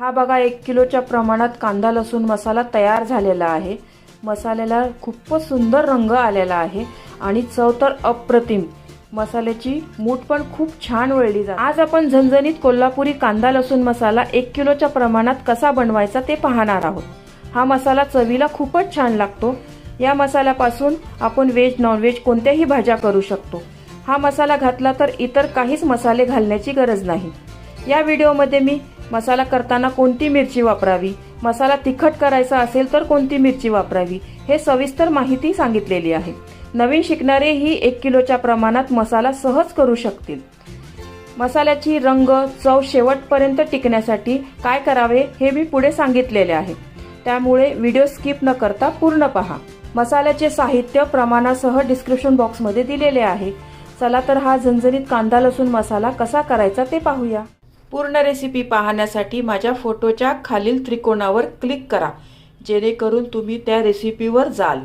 हा बघा एक किलोच्या प्रमाणात कांदा लसूण मसाला तयार झालेला आहे. मसाल्याला खूपच सुंदर रंग आलेला आहे आणि चव तर अप्रतिम. मसाल्याची मूठ पण खूप छान वळली जाते. आज आपण झणझणीत कोल्हापुरी कांदा लसूण मसाला एक किलोच्या प्रमाणात कसा बनवायचा ते पाहणार आहोत. हा मसाला चवीला खूपच छान लागतो. या मसाल्यापासून आपण व्हेज नॉनव्हेज कोणत्याही भाज्या करू शकतो. हा मसाला घातला तर इतर काहीच मसाले घालण्याची गरज नाही. या व्हिडिओमध्ये मी मसाला करताना कोणती मिरची वापरावी? मसाला तिखट करायचा असेल तर कोणती मिरची वापरावी? हे सविस्तर माहिती सांगितलेली आहे. नवीन शिकणारे ही एक किलोच्या प्रमाणात मसाला सहज करू शकतील. मसाल्याची रंग चव शेवटपर्यंत टिकण्यासाठी काय करावे हे मी पुढे सांगितलेले आहे. त्यामुळे व्हिडिओ स्किप न करता पूर्ण पहा. मसाल्याचे साहित्य प्रमाणासह डिस्क्रिप्शन बॉक्समध्ये दिलेले आहे. चला तर हा झणझणीत कांदा लसूण मसाला कसा करायचा ते पाहूया. पूर्ण रेसिपी पाहण्यासाठी माझ्या फोटोच्या खालील त्रिकोणावर क्लिक करा. जेणेकरून तुम्ही त्या रेसिपीवर जाल.